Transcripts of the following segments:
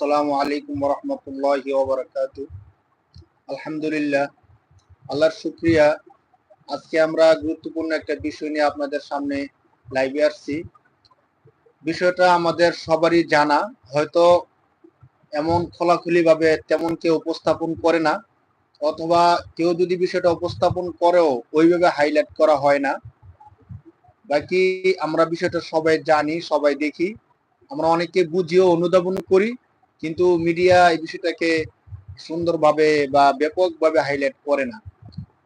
আসসালামু আলাইকুম রহমতুল্লাহ ওবরাকাত। আলহামদুলিল্লাহ, আল্লাহর শুক্রিয়া। আজকে আমরা গুরুত্বপূর্ণ একটা বিষয় নিয়ে আপনাদের সামনে লাইভে আসছি। বিষয়টা আমাদের সবারই জানা, হয়তো এমন খোলাখুলি ভাবে তেমন কেউ উপস্থাপন করে না, অথবা কেউ যদি বিষয়টা উপস্থাপন করেও ওইভাবে হাইলাইট করা হয় না। বাকি আমরা বিষয়টা সবাই জানি, সবাই দেখি। আমরা অনেকে বুঝিও, অনুধাবন করি। কিন্তু মিডিয়া এই বিষয়টাকে সুন্দরভাবে বা ব্যাপকভাবে হাইলাইট করে না।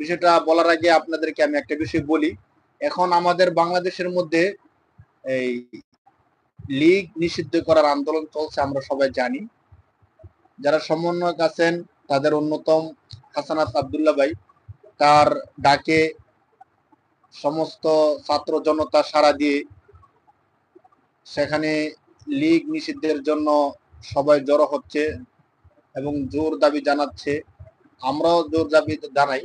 বিষয়টা বলার আগে আপনাদেরকে আমি একটা বিষয় বলি। এখন আমাদের বাংলাদেশের মধ্যে এই লীগ নিষিদ্ধ করার আন্দোলন চলছে, আমরা সবাই জানি। যারা সমন্বয়ক আছেন, তাদের অন্যতম হাসানাত আবদুল্লাহ ভাই, তার ডাকে সমস্ত ছাত্র জনতা সারা দিয়ে সেখানে লীগ নিষিদ্ধের জন্য সবাই জড়ো হচ্ছে এবং জোর দাবি জানাচ্ছে। আমরাও জোর দাবি জানাই।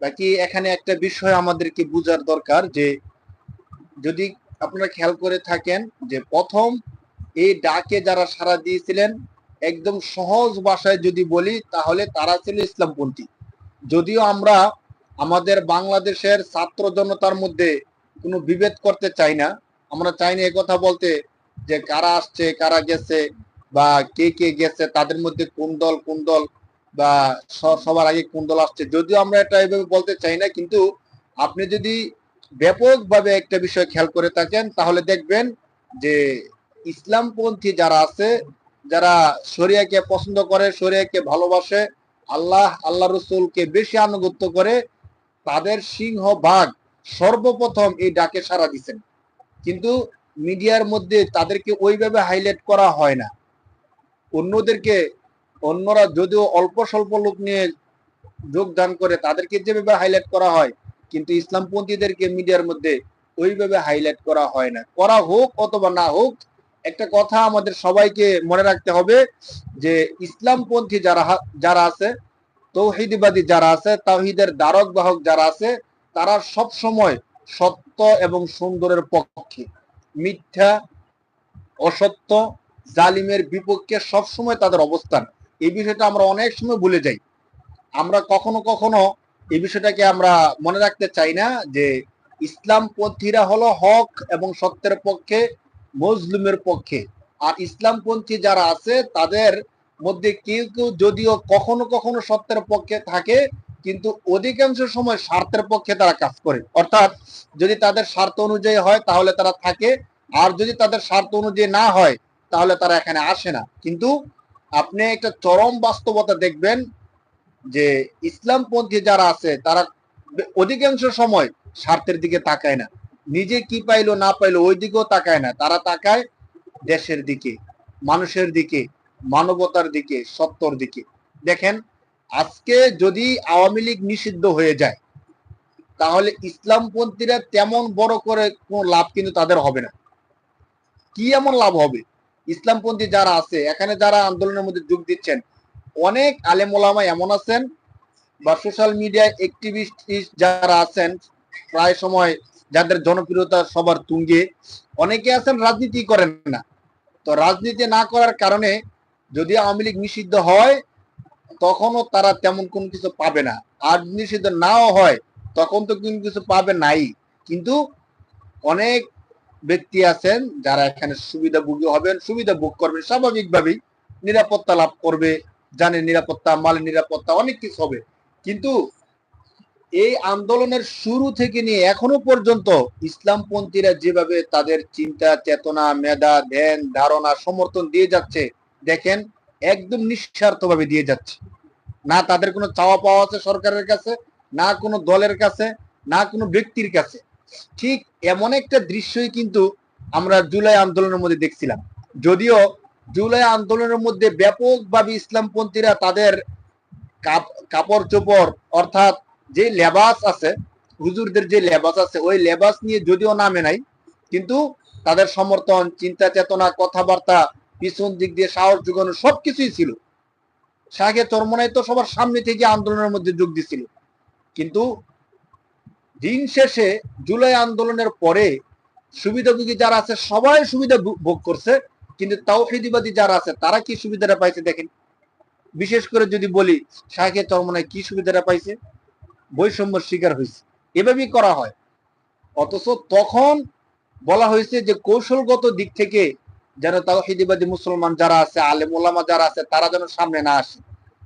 বাকি এখানে একটা বিষয় আমাদেরকে বুঝার দরকার যে, যদি আপনারা খেয়াল করে থাকেন যে, প্রথম এই ডাকে যারা সারা দিয়েছিলেন, একদম সহজ ভাষায় যদি বলি, তাহলে তারা ছিল ইসলামপন্থী। যদিও আমরা আমাদের বাংলাদেশের ছাত্র জনতার মধ্যে কোনো বিভেদ করতে চাই না, আমরা চাই না কথা বলতে যে, কারা আসছে, কারা গেছে বা কে কে গেছে, তাদের মধ্যে কোন দল কোন দল বা সবার আগে কোন দল আসছে, যদিও আমরা এটা এইভাবে বলতে চাই না, কিন্তু আপনি যদি ব্যাপকভাবে একটা বিষয় খেয়াল করে থাকেন, তাহলে দেখবেন যে ইসলামপন্থী যারা আছে, যারা শরিয়াকে পছন্দ করে, শরিয়াকে ভালোবাসে, আল্লাহ আল্লাহ রসুলকে বেশি আনুগত্য করে, তাদের সিংহ ভাগ সর্বপ্রথম এই ডাকে সারা দিচ্ছেন কিন্তু মিডিয়ার মধ্যে তাদেরকে ওইভাবে হাইলাইট করা হয় না। অন্যদেরকে, অন্যরা যদিও অল্প স্বল্প লোক নিয়ে যোগদান করে তাদেরকে যেভাবে হাইলাইট করা হয়, কিন্তু ইসলামপন্থীদেরকে মিডিয়ার মধ্যে ওইভাবে হাইলাইট করা হয় না। করা হোক অথবা না হোক, একটা কথা আমাদের সবাইকে মনে রাখতে হবে যে ইসলামপন্থী যারা যারা আছে, তৌহিদিবাদী যারা আছে তাহিদের দ্বারক বাহক যারা আছে, তারা সব সময় সত্য এবং সুন্দরের পক্ষে। মিথ্যা, অসত্য জালিমের বিপক্ষে সবসময় তাদের অবস্থান। এই বিষয়টা আমরা অনেক সময় ভুলে যাই। আমরা কখনো কখনো এই বিষয়টাকে আমরা মনে রাখতে চাই না যে ইসলামপন্থীরা হলো হক এবং সত্যের পক্ষে মজলুমের পক্ষে। আর ইসলামপন্থী যারা আছে, তাদের মধ্যে কেউ কেউ যদিও কখনো কখনো সত্যের পক্ষে থাকে, কিন্তু অধিকাংশ সময় স্বার্থের পক্ষে তারা কাজ করে। অর্থাৎ যদি তাদের স্বার্থ অনুযায়ী হয়, তাহলে তারা থাকে। আর যদি তাদের স্বার্থ অনুযায়ী না হয় তাহলে তারা এখানে আসে না। কিন্তু আপনি একটা চরম বাস্তবতা দেখবেন যে ইসলামপন্থী যারা আছে, তারা অধিকাংশ সময় স্বার্থের দিকে তাকায় না। নিজে কি পাইলো, না পাইলো, ওই দিকেও তাকায় না। তারা তাকায় দেশের দিকে, মানুষের দিকে, মানবতার দিকে, সত্যর দিকে। দেখেন, আজকে যদি আওয়ামী লীগ নিষিদ্ধ হয়ে যায়, তাহলে ইসলামপন্থীরা তেমন বড় করে কোনো লাভ কিন্তু তাদের হবে না। কি এমন লাভ হবে? ইসলামপন্থী যারা আছে, এখানে যারা আন্দোলনের মধ্যে যোগ দিচ্ছেন, অনেক আলেম ওলামা এমন আছেন বা সোশ্যাল মিডিয়ায় অ্যাক্টিভিস্ট যারা আছেন, প্রায় সময় যাদের জনপ্রিয়তা সবার তুঙ্গে, অনেকে আছেন রাজনীতি করেন না। তো রাজনীতি না করার কারণে যদি আওয়ামী লীগ নিষিদ্ধ হয়, তখনও তারা তেমন কোনো কিছু পাবে না। আর নিষিদ্ধ নাও হয়, তখন তো কোনো কিছু পাবে নাই। কিন্তু অনেক ব্যক্তি আছেন, যারা এখানে সুবিধাভোগী হবেন, সুবিধা ভোগ করবেন, স্বাভাবিকভাবেই নিরাপত্তা লাভ করবে, জানে নিরাপত্তা মালের নিরাপত্তা, অনেক কিছু হবে। কিন্তু এই আন্দোলনের শুরু থেকে নিয়ে এখনও পর্যন্ত ইসলামপন্থীরা যেভাবে তাদের চিন্তা, চেতনা, মেধা, ধ্যান, ধারণা, সমর্থন দিয়ে যাচ্ছে, দেখেন একদম নিঃস্বার্থভাবে দিয়ে যাচ্ছে। না তাদের কোনো চাওয়া পাওয়া আছে সরকারের কাছে, না কোনো দলের কাছে, না কোনো ব্যক্তির কাছে। ঠিক এমন একটা দৃশ্যই কিন্তু আমরা জুলাই আন্দোলনের মধ্যে দেখছিলাম। যদিও জুলাই আন্দোলনের মধ্যে ব্যাপকভাবে ইসলামপন্থীরা তাদের কাপড় চোপড় অর্থাৎ যে লেবাস আছে, হুজুরদের যে লেবাস আছে, ওই লেবাস নিয়ে যদিও নামে নাই, কিন্তু তাদের সমর্থন, চিন্তা চেতনা, কথাবার্তা, পিছন দিক দিয়ে সাহস যোগানো সবকিছুই ছিল। শাহে চরমনাই তো সবার সামনে থেকে আন্দোলনের মধ্যে যোগ দিছিল। কিন্তু দিন শেষে জুলাই আন্দোলনের পরে সুবিধাভোগী যারা আছে, সবাই সুবিধা ভোগ করছে। কিন্তু তাওহিদিবাদী যারা আছে, তারা কি সুবিধাটা পাইছে দেখেন? বিশেষ করে যদি বলি শাহে চরমনায় কি সুবিধাটা পাইছে? বৈষম্য শিকার হয়েছে। এভাবেই করা হয়। অথচ তখন বলা হয়েছে যে, কৌশলগত দিক থেকে যেন তাওহিদিবাদী মুসলমান যারা আছে, আলেম ওলামা যারা আছে, তারা যেন সামনে না আসে।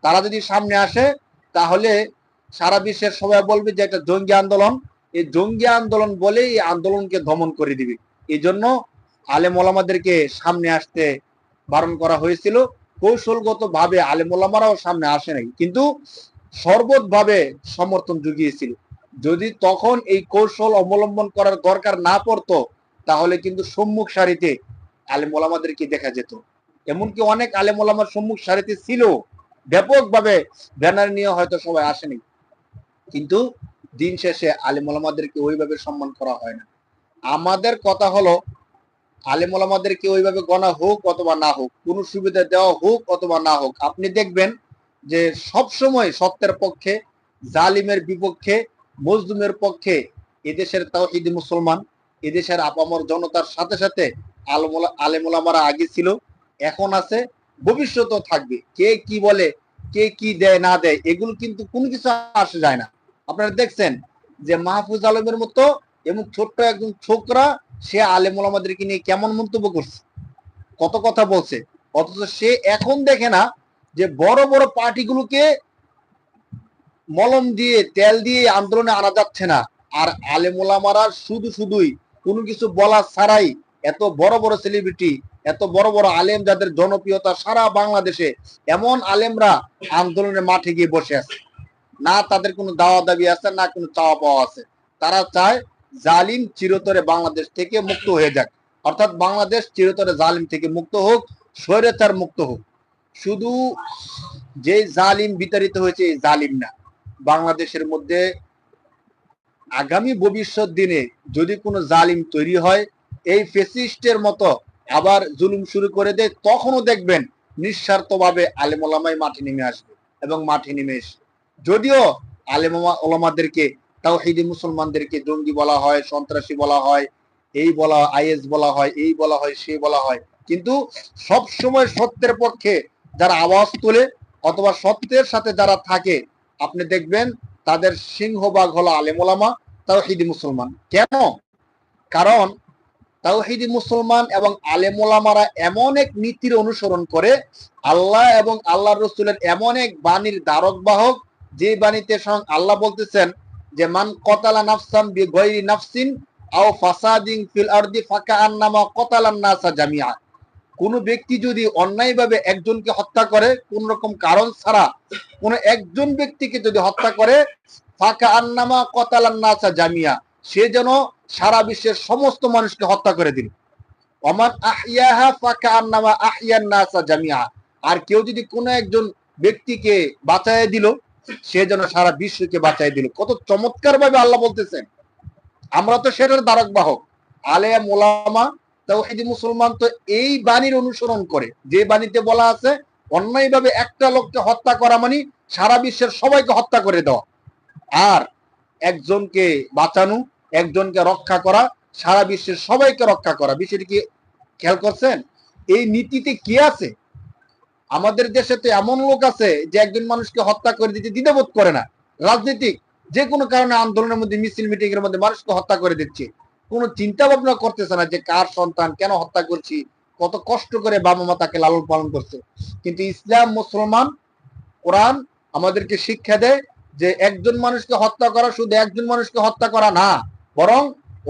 তারা যদি সামনে আসে, তাহলে সারা বিশ্বের সবাই বলবে যে একটা জঙ্গি আন্দোলন। এই জঙ্গি আন্দোলন বলে এই আন্দোলনকে দমন করে দিবে। এই জন্য আলেম ওলামাদেরকে সামনে আসতে বারণ করা হয়েছিল। কৌশলগত ভাবে আলেম ওলামারাও সামনে আসে নাই। কিন্তু সর্বতভাবে সমর্থন জুগিয়েছিল। যদি তখন এই কৌশল অবলম্বন করার দরকার না পড়তো, তাহলে কিন্তু সম্মুখ সারিতে আলেম ওলামাদেরকে দেখা যেত। এমনকি অনেক আলেম ওলামার সম্মুখ সারিতে ছিল। ব্যাপকভাবে ব্যানার নিয়ে হয়তো সবাই আসেনি। কিন্তু দিন শেষে আলেম ওলামাদেরকে ওইভাবে সম্মান করা হয় না। আমাদের কথা হলো, আলেম ওলামাদেরকে ওইভাবে গণা হোক অথবা না হোক, কোনো সুবিধা দেওয়া হোক অথবা না হোক, আপনি দেখবেন যে সব সময় সত্যের পক্ষে, জালিমের বিপক্ষে, মজলুমের পক্ষে এদেশের তাওহিদি মুসলমান, এদেশের আপামর জনতার সাথে সাথে আলমোলা আলেমোলামারা আগে ছিল, এখন আছে, ভবিষ্যতেও থাকবে। কে কি বলে, কে কি দেয়, না দেয়, এগুলো কিন্তু কোনো কিছু আসে যায় না। আপনারা দেখছেন যে মাহফুজ আলমের মতো এবং ছোট্ট একজন ছোকরা, সে আলেমোলামাদেরকে নিয়ে কেমন মন্তব্য করছে? কত কথা বলছে? অথচ সে এখন দেখে না যে বড় বড় পার্টিগুলোকে মলম দিয়ে, তেল দিয়ে আন্দোলনে আনা যাচ্ছে না। আর আলেমোলামারা শুধু শুধুই কোনো কিছু বলা ছাড়াই এত বড় বড় সেলিব্রিটি এত বড় বড় আলেম যাদের জনপ্রিয়তা সারা বাংলাদেশে, এমন আলেমরা আন্দোলনের মাঠে গিয়ে বসে আছে। না তাদের কোনো দাওয়া দাবি আছে, না কোনো চাওয়া পাওয়া আছে। তারা চায় জালিম চিরতরে বাংলাদেশ থেকে মুক্ত হয়ে যাক। অর্থাৎ বাংলাদেশ চিরতরে জালিম থেকে মুক্ত হোক, স্বৈরাচার মুক্ত হোক। শুধু যে জালিম বিতাড়িত হয়েছে, এই জালিম না। বাংলাদেশের মধ্যে আগামী ভবিষ্যৎ দিনে যদি কোনো জালিম তৈরি হয়, এই ফেসিস্টের মতো আবার জুলুম শুরু করে দেয়, তখনও দেখবেন নিঃস্বার্থভাবে আলেমোলামাই মাঠে নেমে আসবে এবং মাঠে নেমে এসে যদিও আলেম ওলামাদেরকে তাওহিদি মুসলমানদেরকে জঙ্গি বলা হয়, সন্ত্রাসী বলা হয়, এই বলা আইএস বলা হয়, এই বলা হয়, সে বলা হয়। কিন্তু সব সময় সত্যের পক্ষে যারা আওয়াজ তোলে অথবা সত্যের সাথে যারা থাকে, আপনি দেখবেন তাদের সিংহবাগ হলো আলেমোলামা তাওহিদি মুসলমান। কেন? কারণ তাওহিদি মুসলমান এবং আলেমোলামারা এমন এক নীতির অনুসরণ করে, আল্লাহ এবং আল্লাহ রসুলের এমন এক বাণীর দ্বারক বাহক যে বাণীতে আল্লাহ বলতেছেন যে, মান কতালা নাফসান বি গৈরি নাফসিন আও ফাসাদিন ফিল আরদি ফাকা আন্নামা কতালান নাসা জামিয়া কোন ব্যক্তি যদি অন্যায়ভাবে একজনকে হত্যা করে, কোন রকম কারণ ছাড়া কোন একজন ব্যক্তিকে যদি হত্যা করে, ফাঁকা আন্নামা কতালান নাসা জামিয়া সে যেন সারা বিশ্বের সমস্ত মানুষকে হত্যা করে দিল। অমান আহিয়াহা ফাঁকা আন্নামা আহিয়ান নাসা জামিয়া আর কেউ যদি কোনো একজন ব্যক্তিকে বাঁচায় দিল সে যেন সারা বিশ্বকে বাঁচাই দিল। কত চমৎকার ভাবে আল্লাহ বলতেছেন। আমরা তো সেটার দ্বারক বাহক। আলেয়া মোলামা, তাওহিদি মুসলমান তো এই বাণীর অনুসরণ করে। যে বাণীতে বলা আছে, অন্যায়ভাবে একটা লোককে হত্যা করা মানে সারা বিশ্বের সবাইকে হত্যা করে দেওয়া। আর একজনকে বাঁচানো, একজনকে রক্ষা করা, সারা বিশ্বের সবাইকে রক্ষা করা। বিষয়টি কি খেয়াল করছেন? এই নীতিতে কি আছে? আমাদের দেশে তো এমন লোক আছে যে একজন মানুষকে হত্যা করে দিতে দ্বিধাবোধ করে না। রাজনীতিক যে কোনো কারণে আন্দোলনের মধ্যে মিছিল, মিটিং এর মধ্যে মানুষকে হত্যা করে দিচ্ছে। কোনো চিন্তা ভাবনা করতেছে না যে কার সন্তান কেন হত্যা করছি, কত কষ্ট করে বাবা মা তাকে লালন পালন করছে। কিন্তু ইসলাম, মুসলমান, কোরআন আমাদেরকে শিক্ষা দেয় যে একজন মানুষকে হত্যা করা শুধু একজন মানুষকে হত্যা করা না, বরং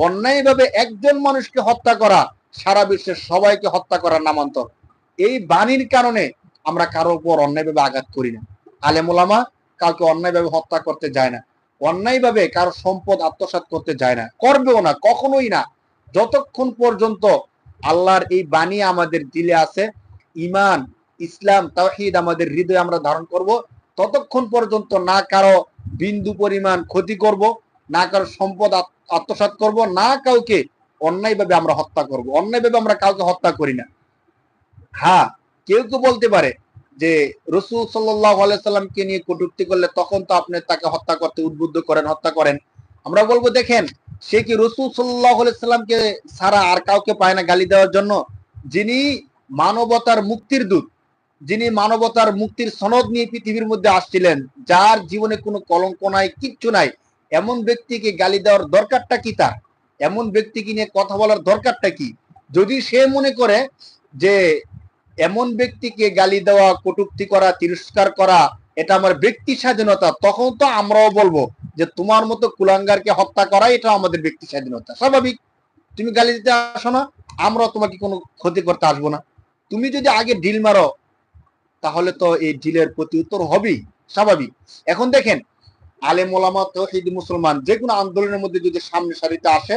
অন্যায়ভাবে একজন মানুষকে হত্যা করা সারা বিশ্বের সবাইকে হত্যা করার নামান্তর। এই বাণীর কারণে আমরা কারোর উপর অন্যায়ভাবে আঘাত করি না। আলেমুলামা কাউকে অন্যায়ভাবে হত্যা করতে যায় না। অন্যায়ভাবে কারও সম্পদ আত্মসাৎ করতে যায় না। করবেও না, কখনোই না। যতক্ষণ পর্যন্ত আল্লাহর এই বাণী আমাদের দিলে আছে ইমান ইসলাম, তাওহিদ আমাদের হৃদয়ে আমরা ধারণ করব, ততক্ষণ পর্যন্ত না কারও বিন্দু পরিমাণ ক্ষতি করব, না কারও সম্পদ আত- আত্মসাৎ করব, না কাউকে অন্যায়ভাবে আমরা হত্যা করব। অন্যায়ভাবে আমরা কাউকে হত্যা করি না। হ্যাঁ কেউ কেউ বলতে পারে যে রসুল সাল্লামকে নিয়ে কটুক্তি করলে তখন তো আপনি তাকে হত্যা করতে উদ্বুদ্ধ করেন, হত্যা করেন। আমরা বলব, দেখেন, সে কি রসুল সাল্লাহ সাল্লামকে ছাড়া আর কাউকে পায় না গালি দেওয়ার জন্য? যিনি মানবতার মুক্তির দূত, যিনি মানবতার মুক্তির সনদ নিয়ে পৃথিবীর মধ্যে আসছিলেন, যার জীবনে কোনো কলঙ্ক নাই, কিচ্ছু নাই, এমন ব্যক্তিকে গালি দেওয়ার দরকারটা কি তার? এমন ব্যক্তিকে নিয়ে কথা বলার দরকারটা কি? যদি সে মনে করে যে এমন ব্যক্তিকে গালি দেওয়া, কটুক্তি করা, তিরস্কার করা, এটা আমার ব্যক্তি স্বাধীনতা, তখন তো আমরাও বলব যে তোমার মতো কুলাঙ্গারকে হত্যা করা এটা আমাদের ব্যক্তি স্বাধীনতা। স্বাভাবিক, তুমি গালি দিতে আসো না, আমরাও তোমাকে কোনো ক্ষতি করতে আসব না। তুমি যদি আগে ঢিল মারো, তাহলে তো এই ঢিলের প্রতি উত্তর হবেই, স্বাভাবিক। এখন দেখেন, আলেম ওলামা তৌহিদ মুসলমান, যে কোনো আন্দোলনের মধ্যে যদি সামনে সারিতে আসে,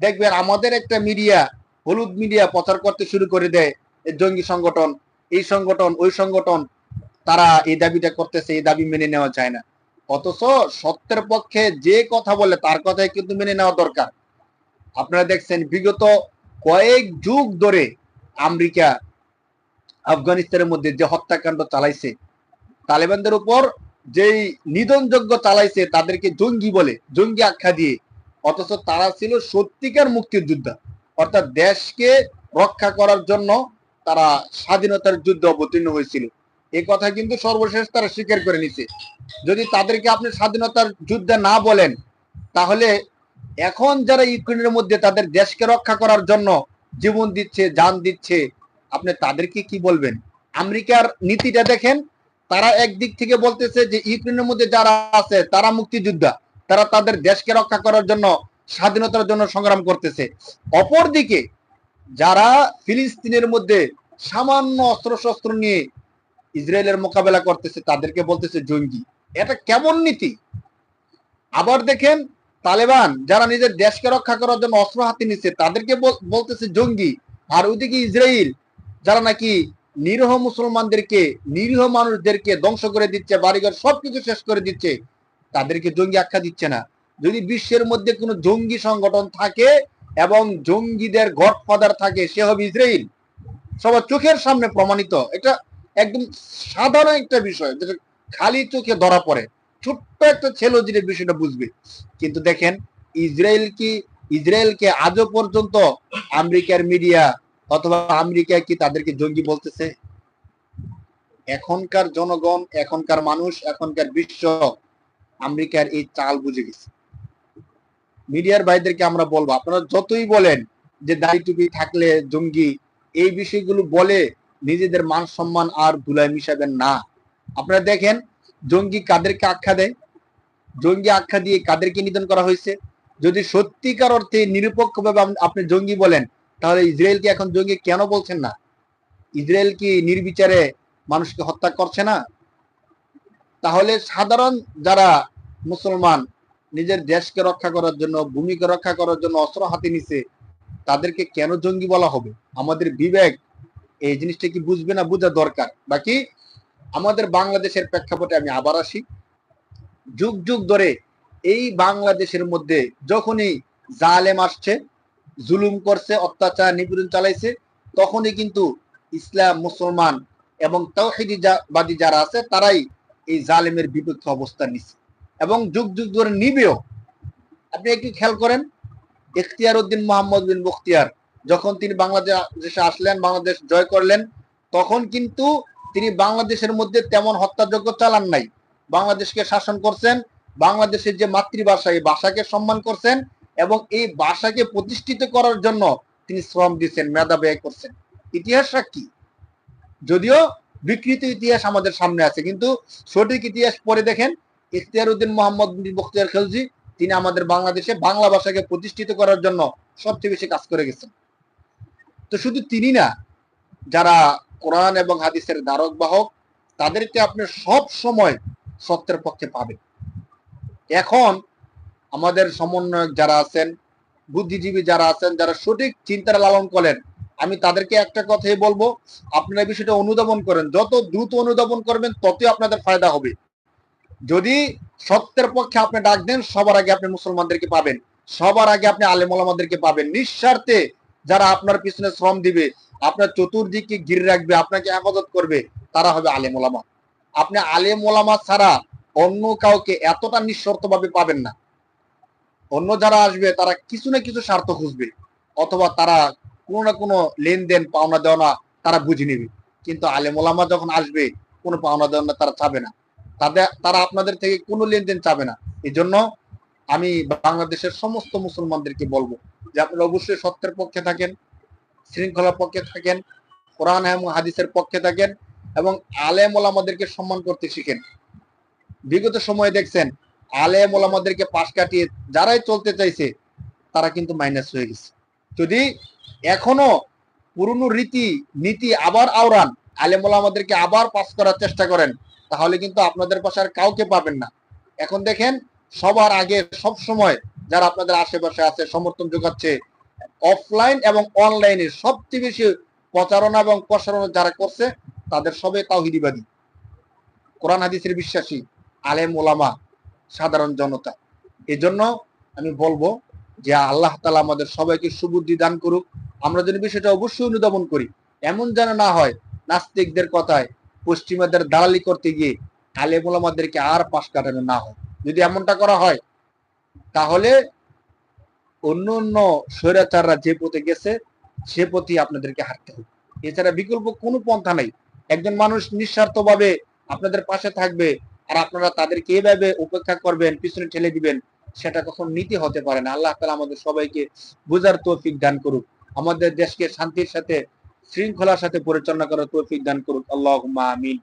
দেখবেন আমাদের একটা মিডিয়া, হলুদ মিডিয়া প্রচার করতে শুরু করে দেয়। জঙ্গি সংগঠন, এই সংগঠন, ওই সংগঠন, তারা এই দাবিটা করতেছে, এই দাবি মেনে নেওয়া যায় না। অথচ সত্যের পক্ষে যে কথা বলে তার কথাই কিন্তু মেনে নেওয়া দরকার। আপনারা দেখছেন, বিগত কয়েক যুগ ধরে আমেরিকা আফগানিস্তানের মধ্যে যে হত্যাকাণ্ড চালাইছে, তালেবানদের উপর যেই নিধনযজ্ঞ চালাইছে, তাদেরকে জঙ্গি বলে, জঙ্গি আখ্যা দিয়ে। অথচ তারা ছিল সত্যিকার মুক্তির যোদ্ধা অর্থাৎ দেশকে রক্ষা করার জন্য তারা স্বাধীনতার যুদ্ধে অবতীর্ণ হয়েছিল। এই কথা কিন্তু সর্বশেষ তারা স্বীকার করে নিছে। যদি তাদেরকে আপনি স্বাধীনতার যুদ্ধে না বলেন, তাহলে এখন যারা ইউক্রেনের মধ্যে তাদের দেশকে রক্ষা করার জন্য জীবন দিচ্ছে জান দিচ্ছে, আপনি তাদেরকে কি বলবেন? আমেরিকার নীতিটা দেখেন, তারা একদিক থেকে বলতেছে যে ইউক্রেনের মধ্যে যারা আছে, তারা মুক্তিযোদ্ধা, তারা তাদের দেশকে রক্ষা করার জন্য, স্বাধীনতার জন্য সংগ্রাম করতেছে। অপরদিকে যারা ফিলিস্তিনের মধ্যে সামান্য অস্ত্র শস্ত্র নিয়ে ইসরায়েলের মোকাবেলা করতেছে, তাদেরকে বলতেছে জঙ্গি। এটা কেমন নীতি? আবার দেখেন, তালেবান যারা নিজের দেশকে রক্ষা করার জন্য অস্ত্র হাতে নিচ্ছে, তাদেরকে বলতেছে জঙ্গি। আর ওইদিকে ইসরায়েল, যারা নাকি নিরীহ মুসলমানদেরকে, নিরীহ মানুষদেরকে ধ্বংস করে দিচ্ছে, বাড়িঘর সবকিছু শেষ করে দিচ্ছে, তাদেরকে জঙ্গি আখ্যা দিচ্ছে না। যদি বিশ্বের মধ্যে কোনো জঙ্গি সংগঠন থাকে এবং জঙ্গিদের গডফাদার থাকে সে হবে ইসরায়েল সবার চোখের সামনে প্রমাণিত। এটা একদম সাধারণ একটা বিষয়, যেটা খালি চোখে ধরা পড়ে। ছোট্ট একটা ছেলে যদি বিষয়টা বুঝবে। কিন্তু দেখেন ইসরায়েল কি ইসরায়েলকে আজও পর্যন্ত আমেরিকার মিডিয়া অথবা আমেরিকা কি তাদেরকে জঙ্গি বলতেছে? এখনকার জনগণ, এখনকার মানুষ, এখনকার বিশ্ব আমেরিকার এই চাল বুঝে গেছে। মিডিয়ার ভাইদেরকে আমরা বলব, আপনারা যতই বলেন যে দাড়ি টুপি থাকলে জঙ্গি, এই বিষয়গুলো বলে নিজেদের মান সম্মান আর ধুলায় মিশাবেন না। আপনারা দেখেন, জঙ্গি কাদেরকে আখ্যা দেয়? জঙ্গি আখ্যা দিয়ে কাদেরকে নিধন করা হয়েছে? যদি সত্যিকার অর্থে নিরপেক্ষভাবে আপনি জঙ্গি বলেন, তাহলে ইসরায়েলকে এখন জঙ্গি কেন বলছেন না? ইসরায়েল কি নির্বিচারে মানুষকে হত্যা করছে না? তাহলে সাধারণ যারা মুসলমান নিজের দেশকে রক্ষা করার জন্য, ভূমিকে রক্ষা করার জন্য অস্ত্র হাতে নিছে, তাদেরকে কেন জঙ্গি বলা হবে? আমাদের বিবেক এই জিনিসটা কি বুঝবে না বোঝা দরকার? বাকি আমাদের বাংলাদেশের প্রেক্ষাপটে আমি আবার আসি। যুগ যুগ ধরে এই বাংলাদেশের মধ্যে যখনই জালেম আসছে, জুলুম করছে, অত্যাচার, নিপীড়ন চালাইছে, তখনই কিন্তু ইসলাম, মুসলমান এবং তৌহিদিবাদী যারা আছে, তারাই এই জালেমের বিপক্ষে অবস্থান নিচ্ছে এবং যুগ যুগ ধরে নিবেও। আপনি একটু খেয়াল করেন ইখতিয়ার উদ্দিন মোহাম্মদ বিন মুখতিয়ার যখন তিনি বাংলাদেশে আসলেন, বাংলাদেশ জয় করলেন, তখন কিন্তু তিনি বাংলাদেশের মধ্যে তেমন হত্যাযোগ্য চালান নাই। বাংলাদেশকে শাসন করছেন, বাংলাদেশের যে মাতৃভাষা, এই ভাষাকে সম্মান করছেন এবং এই ভাষাকে প্রতিষ্ঠিত করার জন্য তিনি শ্রম দিচ্ছেন, মেধা ব্যয় করছেন। ইতিহাস সাক্ষী যদিও বিকৃত ইতিহাস আমাদের সামনে আছে, কিন্তু সঠিক ইতিহাস পরে দেখেন ইখতিয়ার উদ্দিন মোহাম্মদ বখতিয়ার খেলজি, তিনি আমাদের বাংলাদেশে বাংলা ভাষাকে প্রতিষ্ঠিত করার জন্য সবচেয়ে বেশি কাজ করে গেছেন। তো শুধু তিনি না, যারা কোরআন এবং হাদিসের ধারক বাহক তাদেরকে আপনি সব সময় সত্যের পক্ষে পাবেন। এখন আমাদের সমন্বয়ক যারা আছেন, বুদ্ধিজীবী যারা আছেন, যারা সঠিক চিন্তার লালন করেন, আমি তাদেরকে একটা কথাই বলব, আপনারা বিষয়টা অনুধাবন করেন। যত দ্রুত অনুধাবন করবেন, ততই আপনাদের ফায়দা হবে। যদি সত্যের পক্ষে আপনি ডাক দেন, সবার আগে আপনি মুসলমানদেরকে পাবেন। সবার আগে আপনি আলেমলামাদেরকে পাবেন। নিঃস্বার্থে যারা আপনার পিছনে শ্রম দিবে, আপনার চতুর্দিকে ঘিরে রাখবে, আপনাকে হেফাজত করবে, তারা হবে আলেমলামা আপনি আলেমলামা ছাড়া অন্য কাউকে এতটা নিঃশর্ত ভাবে পাবেন না। অন্য যারা আসবে, তারা কিছু না কিছু স্বার্থ খুঁজবে, অথবা তারা কোনো না কোনো লেনদেন, পাওনা দেওয়া তারা বুঝে নেবে। কিন্তু আলেম ওলামা যখন আসবে, কোনো পাওনা দেওয়া তারা চাবে না। তাদের, তারা আপনাদের থেকে কোনো লেনদেন চাবে না। এই জন্য আমি বাংলাদেশের সমস্ত মুসলমানদেরকে বলব যে আপনারা অবশ্যই সত্যের পক্ষে থাকেন, শৃঙ্খলার পক্ষে থাকেন, কোরআন এবং হাদিসের পক্ষে থাকেন এবং আলেম ওলামাদেরকে সম্মান করতে শিখেন। বিগত সময়ে দেখছেন, আলেম ওলামাদেরকে পাশ কাটিয়ে যারাই চলতে চাইছে, তারা কিন্তু মাইনাস হয়ে গেছে। যদি এখনও পুরনো রীতি, নীতি আবার আওরান আলেম ওলামাদেরকে আবার পাস করার চেষ্টা করেন তাহলে কিন্তু আপনাদের পাশে আর কাউকে পাবেন না। এখন দেখেন, সবার আগে সব সময় যারা আপনাদের আশেপাশে আছে, সমর্থন যোগাচ্ছে অফলাইন এবং অনলাইনে সবচেয়ে বেশি প্রচারণা এবং প্রসারণা যারা করছে, তাদের সবে তাওহিদিবাদী। কোরআন, হাদিসের বিশ্বাসী, আলেম, ওলামা, সাধারণ জনতা। এই জন্য আমি বলব যে আল্লাহ তালা আমাদের সবাইকে সুবুদ্ধি দান করুক। আমরা যেন বিষয়টা অবশ্যই অনুধাবন করি। এমন যেন না হয়, নাস্তিকদের কথায় পশ্চিমাদের দালালি করতে গিয়ে আলেম ওলামাদেরকে আর পাশ কাটানো না হয় যদি এমনটা করা হয়, তাহলে অন্য অন্য স্বৈরাচাররা যে পথে গেছে, সে পথে আপনাদেরকে হাঁটতে হবে। এছাড়া বিকল্প কোনো পন্থা নাই। একজন মানুষ নিঃস্বার্থভাবে আপনাদের পাশে থাকবে আর আপনারা তাদেরকে এভাবে উপেক্ষা করবেন, পিছনে ঠেলে দিবেন, সেটা কখন নীতি হতে পারে না। আল্লাহ তালা আমাদের সবাইকে বুঝার তৌফিক দান করুক। আমাদের দেশকে শান্তির সাথে শৃঙ্খলার সাথে পরিচালনা করার তৌফিক দান করুক আল্লাহ আমিন।